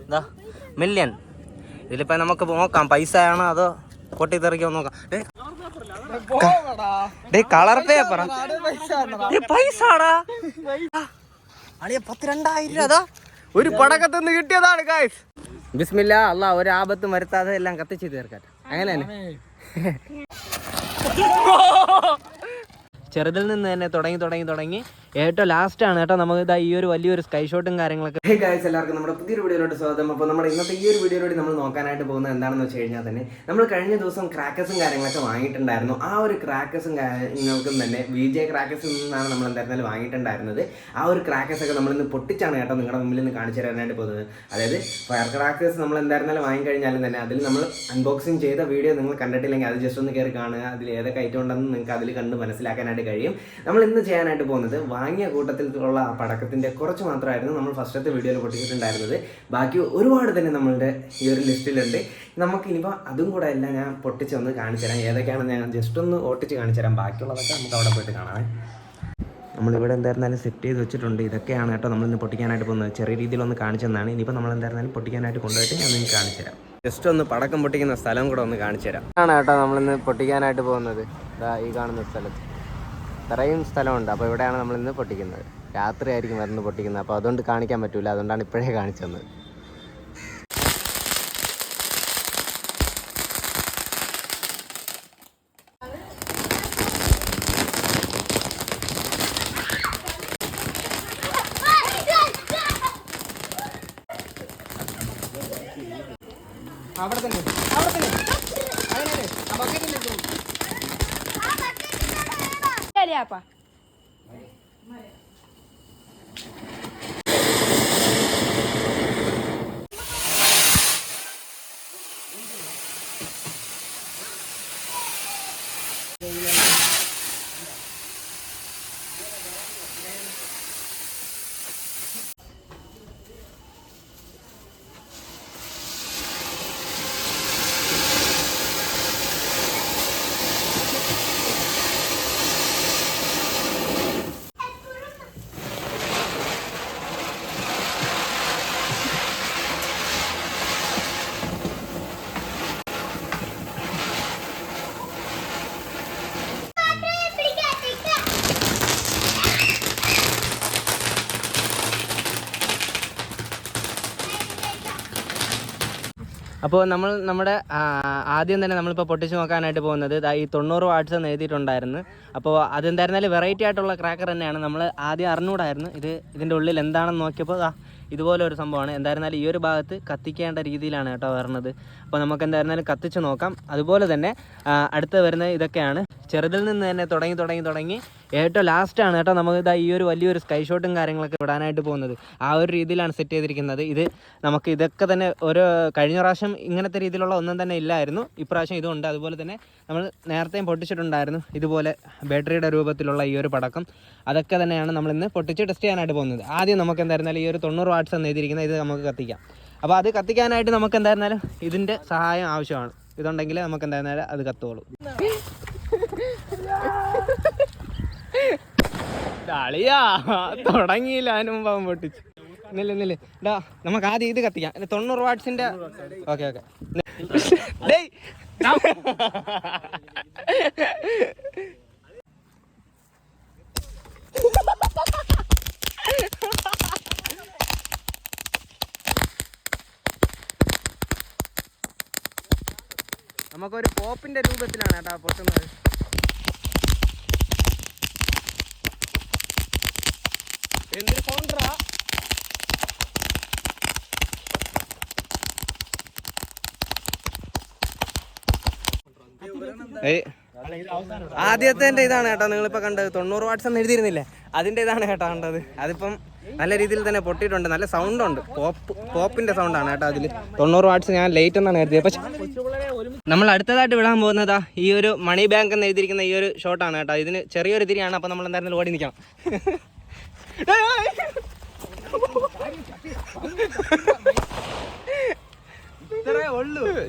ഇതാ മില്യൺ ഇതിലിപ്പോ നമുക്ക് നോക്കാം പൈസ ആണോ അതോ പൊട്ടിത്തെറിക്കോ നോക്കാം. ഡേ, കളർ പേപ്പർ പൈസ അളിയ പത്ത് രണ്ടായിരം അതാ ഒരു പടക്കത്തുനിന്ന് കിട്ടിയതാണ് ഗായ്സ് ബിസ്മില്ല അല്ല ഒരു ആപത്തും വരുത്താതെ എല്ലാം കത്തിച്ച് തീർക്കട്ടെ അങ്ങനെ ചെറുതിൽ നിന്ന് തന്നെ തുടങ്ങി തുടങ്ങി തുടങ്ങി. ഏറ്റവും ലാസ്റ്റ് ആണ് കേട്ടോ. നമുക്ക് ഇതാ ഈ ഒരു വലിയൊരു സ്കൈ ഷോട്ടും കാര്യങ്ങളൊക്കെ. ഹേ എല്ലാവർക്കും നമ്മുടെ പുതിയൊരു വീഡിയോയിലോട്ട് സ്വാഗതം. അപ്പോൾ നമ്മുടെ ഇന്നത്തെ ഈ ഒരു വീഡിയോയിലൂടെ നമ്മൾ നോക്കാനായിട്ട് പോകുന്നത് എന്താണെന്ന് വെച്ച് കഴിഞ്ഞാൽ തന്നെ നമ്മൾ കഴിഞ്ഞ ദിവസം ക്രാക്കേഴ്സും കാര്യങ്ങളൊക്കെ വാങ്ങിയിട്ടുണ്ടായിരുന്നു. ആ ഒരു ക്രാക്കേഴ്സും കാര്യങ്ങൾക്കും തന്നെ വി ജെ നിന്നാണ് നമ്മൾ എന്തായിരുന്നാലും വാങ്ങിയിട്ടുണ്ടായിരുന്നത്. ആ ഒരു ക്രാക്കസ് ഒക്കെ നമ്മളിന്ന് പൊട്ടിച്ചാണ് കേട്ടോ നിങ്ങളുടെ മുമ്പിൽ നിന്ന് കാണിച്ചു തരാനായിട്ട് പോകുന്നത്. അതായത് ഫയർ ക്രാക്കേഴ്സ് നമ്മൾ എന്തായിരുന്നാലും വാങ്ങിക്കഴിഞ്ഞാലും തന്നെ അതിൽ നമ്മൾ അൺബോക്സിങ് ചെയ്ത വീഡിയോ നിങ്ങൾ കണ്ടിട്ടില്ലെങ്കിൽ അത് ജസ്റ്റ് ഒന്ന് കയറി കാണുക. അതിൽ ഏതൊക്കെ ഐറ്റം ഉണ്ടെന്ന് നിങ്ങൾക്ക് അതിൽ കണ്ട് മനസ്സിലാക്കാനായിട്ട് കഴിയും. നമ്മൾ ഇന്ന് ചെയ്യാനായിട്ട് പോകുന്നത് വാങ്ങിയ കൂട്ടത്തിലുള്ള ആ പടക്കത്തിന്റെ കുറച്ച് മാത്രമായിരുന്നു നമ്മൾ ഫസ്റ്റത്തെ വീഡിയോയിൽ പൊട്ടിച്ചിട്ടുണ്ടായിരുന്നത്. ബാക്കി ഒരുപാട് തന്നെ നമ്മളുടെ ഈ ഒരു ലിസ്റ്റിലുണ്ട്. നമുക്ക് അതും കൂടെ എല്ലാം ഞാൻ പൊട്ടിച്ചൊന്ന് കാണിച്ചു തരാം. ഏതൊക്കെയാണെന്ന് ഞാൻ ജസ്റ്റ് ഒന്ന് ഓട്ടിച്ച് കാണിച്ചു തരാം. ബാക്കിയുള്ളതൊക്കെ നമുക്ക് അവിടെ പോയിട്ട് കാണാം നമ്മളിവിടെ എന്തായിരുന്നാലും സെറ്റ് ചെയ്ത് വെച്ചിട്ടുണ്ട്. ഇതൊക്കെയാണ് കേട്ടോ നമ്മളിന്ന് പൊട്ടിക്കാനായിട്ട് പോകുന്നത്. ചെറിയ രീതിയിൽ ഒന്ന് തന്നാണ്. ഇനിയിപ്പോൾ നമ്മൾ എന്തായിരുന്നാലും പൊട്ടിക്കാനായിട്ട് കൊണ്ടുപോയിട്ട് ഞാൻ നിങ്ങൾക്ക് കാണിച്ചു തരാം. ജസ്റ്റ് ഒന്ന് പടക്കം പൊട്ടിക്കുന്ന സ്ഥലം കൂടെ ഒന്ന് കാണിച്ചു തരാം. ആണ് കേട്ടോ നമ്മളിന്ന് പൊട്ടിക്കാനായിട്ട് പോകുന്നത്. ഈ കാണുന്ന സ്ഥലത്ത്. ഇത്രയും സ്ഥലമുണ്ട്. അപ്പോൾ ഇവിടെയാണ് നമ്മളിന്ന് പൊട്ടിക്കുന്നത്. രാത്രി ആയിരിക്കും വരുന്നത് പൊട്ടിക്കുന്നത്. അപ്പോൾ അതുകൊണ്ട് കാണിക്കാൻ പറ്റില്ല അതുകൊണ്ടാണ് ഇപ്പോഴേ കാണിച്ചു തന്നത് അവിടെ തന്നെ. അവിടെ തന്നെ. Ляпа. അപ്പോൾ നമ്മൾ നമ്മുടെ ആദ്യം തന്നെ നമ്മളിപ്പോൾ പൊട്ടിച്ച് നോക്കാനായിട്ട് പോകുന്നത് ഈ തൊണ്ണൂറ് വാട്ട്സ് എന്ന് എഴുതിയിട്ടുണ്ടായിരുന്നു. അപ്പോൾ അതെന്തായിരുന്നാലും വെറൈറ്റി ആയിട്ടുള്ള ക്രാക്കർ തന്നെയാണ്. നമ്മൾ ആദ്യം അറിഞ്ഞൂടായിരുന്നു ഇത് ഇതിന്റെ ഉള്ളിൽ എന്താണെന്ന് നോക്കിയപ്പോൾ ഇതുപോലെ ഒരു സംഭവമാണ്. എന്തായിരുന്നാലും ഈ ഒരു ഭാഗത്ത് കത്തിക്കേണ്ട രീതിയിലാണ് കേട്ടോ വരുന്നത് അപ്പോൾ നമുക്ക് എന്തായിരുന്നാലും കത്തിച്ച് നോക്കാം. അതുപോലെ തന്നെ അടുത്ത് വരുന്ന ഇതൊക്കെയാണ് ചെറുതിൽ നിന്ന് തന്നെ തുടങ്ങി തുടങ്ങി തുടങ്ങി. ഏറ്റവും ലാസ്റ്റാണ് കേട്ടോ നമുക്ക് ഇതാ ഈ ഒരു വലിയൊരു സ്കൈ ഷോട്ടും കാര്യങ്ങളൊക്കെ വിടാനായിട്ട് പോകുന്നത്. ആ ഒരു രീതിയിലാണ് സെറ്റ് ചെയ്തിരിക്കുന്നത്. ഇത് നമുക്ക് ഇതൊക്കെ തന്നെ ഒരു കഴിഞ്ഞ പ്രാവശ്യം ഇങ്ങനത്തെ രീതിയിലുള്ള ഒന്നും തന്നെ ഇല്ലായിരുന്നു. ഇപ്രാവശ്യം ഇതുണ്ട് അതുപോലെ തന്നെ നമ്മൾ നേരത്തെയും പൊട്ടിച്ചിട്ടുണ്ടായിരുന്നു. ഇതുപോലെ ബാറ്ററിയുടെ രൂപത്തിലുള്ള ഈ ഒരു പടക്കം. അതൊക്കെ തന്നെയാണ് നമ്മൾ ഇന്ന് പൊട്ടിച്ച് ടെസ്റ്റ് ചെയ്യാനായിട്ട് പോകുന്നത്. ആദ്യം നമുക്ക് എന്തായിരുന്നാലും ഈ ഒരു തൊണ്ണൂറ് വാട്ട്സ് എന്ന് ഇത് നമുക്ക് കത്തിക്കാം. അപ്പോൾ അത് കത്തിക്കാനായിട്ട് നമുക്ക് എന്തായിരുന്നാലും ഇതിന്റെ സഹായം ആവശ്യമാണ്. ഇതുണ്ടെങ്കിൽ നമുക്ക് എന്തായിരുന്നാലും അത് കത്തുള്ളൂ കളിയാ തുടങ്ങിയില്ല അതിന് മുമ്പ് അവൻ പൊട്ടിച്ചു. നില്ല നില്ല. ഡാ നമുക്ക് ആദ്യം ഇത് കത്തിക്കാം. തൊണ്ണൂറ് വാട്സിന്റെ ഓക്കെ ഓക്കെ. നമുക്കൊരു പോപ്പിന്റെ രൂപത്തിലാണ് കേട്ടോ പൊട്ടുന്നത്. എന്തൊരു ഏയ്. ആദ്യത്തെ ഇതാണ് കേട്ടോ നിങ്ങളിപ്പോൾ കണ്ടത്. തൊണ്ണൂറ് വാട്ട്സ് എന്ന് എഴുതിയിരുന്നില്ലേ? അതിന്റെ ഇതാണ് കേട്ടോ കണ്ടത്. അതിപ്പം നല്ല രീതിയിൽ തന്നെ പൊട്ടിയിട്ടുണ്ട്. നല്ല സൗണ്ട് ഉണ്ട്. പോപ്പ് പോപ്പിന്റെ സൗണ്ടാണ് കേട്ടോ അതിൽ. തൊണ്ണൂറ് വാട്ട്സ് ഞാൻ ലേറ്റ് എന്നാണ് എഴുതിയത്. പക്ഷെ നമ്മൾ അടുത്തതായിട്ട് വിടാൻ പോകുന്നതാ ഈ ഒരു മണി ബാങ്ക് എന്ന് എഴുതിയിരിക്കുന്ന ഈ ഒരു ഷോട്ടാണ് കേട്ടോ. ഇതിന് ചെറിയൊരു തിരിയാണ്. അപ്പോൾ നമ്മൾ എന്തായിരുന്നു ഓടി നിൽക്കണം.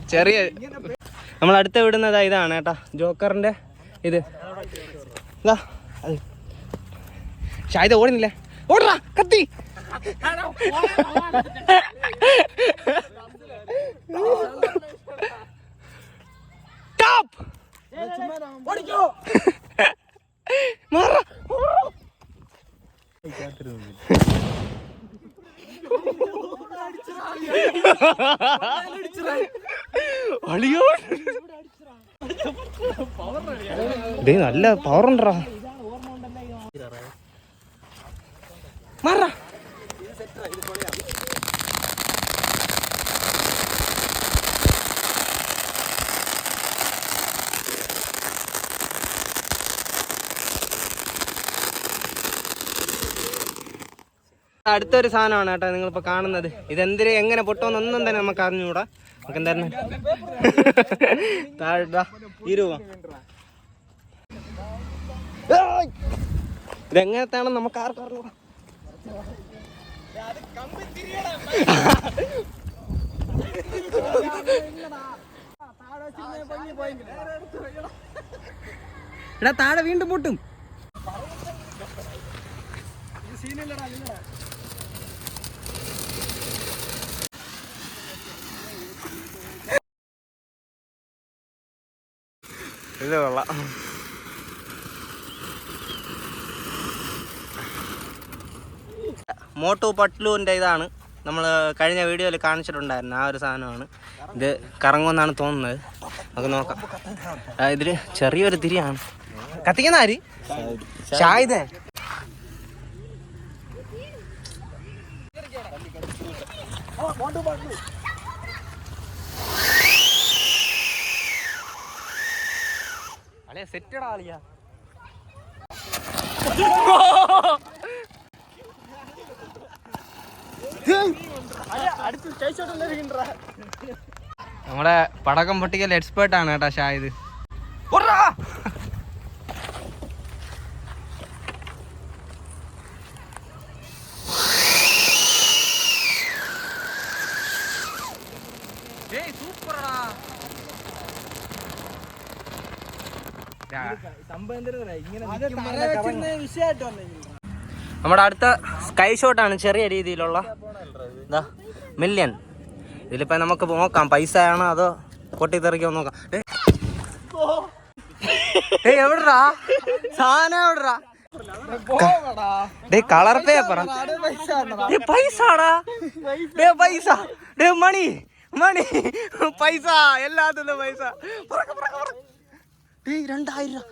ചെറിയ നമ്മൾ അടുത്ത വിടുന്നത് ഇതാണ് കേട്ടാ. ജോക്കറിന്റെ ഇത്. ഷായത് ഓടുന്നില്ലേ ഓടാ കത്തി. അളിയോ ഡേ നല്ല പവർ ഉണ്ടറാ മാറാ. അടുത്തൊരു സാധനമാണ് കേട്ടോ നിങ്ങളിപ്പോ കാണുന്നത്. ഇതെന്തിന് എങ്ങനെ പൊട്ടോന്നൊന്നും തന്നെ നമുക്ക് അറിഞ്ഞുകൂടാ. നമുക്ക് എന്തായിരുന്നു? താഴെ ഈ രൂപ. ഏയ്! ഇതെങ്ങനത്താണ് നമുക്ക് ആർക്കും അറിഞ്ഞൂടാ. എടാ താഴെ വീണ്ടും പൊട്ടും. ഇത് കൊള്ളാം. മോട്ടു പട്ലുവിന്റെ ഇതാണ്. നമ്മൾ കഴിഞ്ഞ വീഡിയോയിൽ കാണിച്ചിട്ടുണ്ടായിരുന്നു ആ ഒരു സാധനമാണ്. ഇത് കറങ്ങുമെന്നാണ് തോന്നുന്നത്. നമുക്ക് നോക്കാം. ഇതിൽ ഇതിൽ ചെറിയൊരു തിരിയാണ്. കത്തിക്കുന്ന ആര്? ഷായിദേ അളിയ സെറ്റടാ അളിയാ നമ്മുടെ പടക്കം പൊട്ടിക്കൽ എക്സ്പേർട്ട് ആണ് കേട്ടോ ഷായത് നമ്മുടെ അടുത്ത സ്കൈ ഷോട്ടാണ് ചെറിയ രീതിയിലുള്ള ഇതാ മില്യൺ ഇതിലിപ്പോ നമുക്ക് നോക്കാം പൈസ ആണോ അതോ പൊട്ടിത്തെറിക്കോ നോക്കാം. ഡേ. എവിടാ സാധനം എവിടാ ഡേ കളർ പേപ്പറാ ഡേ പൈസ ഡേ പൈസ. മണി മണി പൈസ എല്ലാത്തിന്റെ പൈസ. ഡേയ് രണ്ടായിരം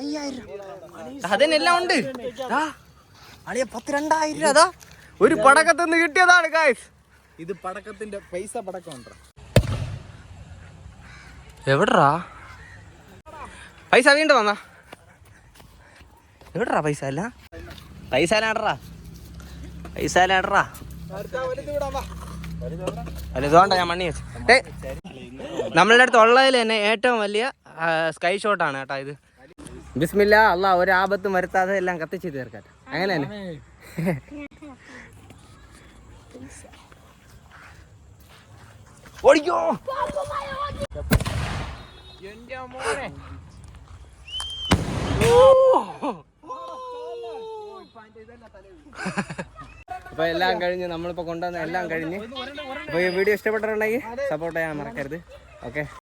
അയ്യായിരം അതിനെല്ലാം ഉണ്ട്. ദാ, അളിയ പത്ത് രണ്ടായിരം രൂപ. അതാ ഒരു പടക്കത്തുനിന്ന് കിട്ടിയതാണ് ഗായ്സ് ഇത് പടക്കത്തിന്റെ പൈസ പടക്കം എവിടാ പൈസ വീണ്ടും വന്നാ. എവിടാ പൈസ അല്ല പൈസ അല്ലാടറാ പൈസ അല്ലാടറാ വലുതുകൊണ്ടാ ഞാൻ മണ്ണി വെച്ചു. നമ്മളുടെ അടുത്ത് ഉള്ളതിൽ തന്നെ ഏറ്റവും വലിയ സ്കൈ ഷോട്ടാണ് കേട്ടോ ഇത്. ബിസ്മില്ല അല്ല ഒരാപത്തും വരുത്താതെ എല്ലാം കത്തിച്ച് തീർക്കാൻ അങ്ങനെ തന്നെ. ഓടിക്കോ. അപ്പൊ എല്ലാം കഴിഞ്ഞ് നമ്മളിപ്പോ കൊണ്ടുവന്ന എല്ലാം കഴിഞ്ഞ്. അപ്പൊ ഈ വീഡിയോ ഇഷ്ടപ്പെട്ടിട്ടുണ്ടെങ്കിൽ സപ്പോർട്ട് ചെയ്യാൻ മറക്കരുത്. ഓക്കെ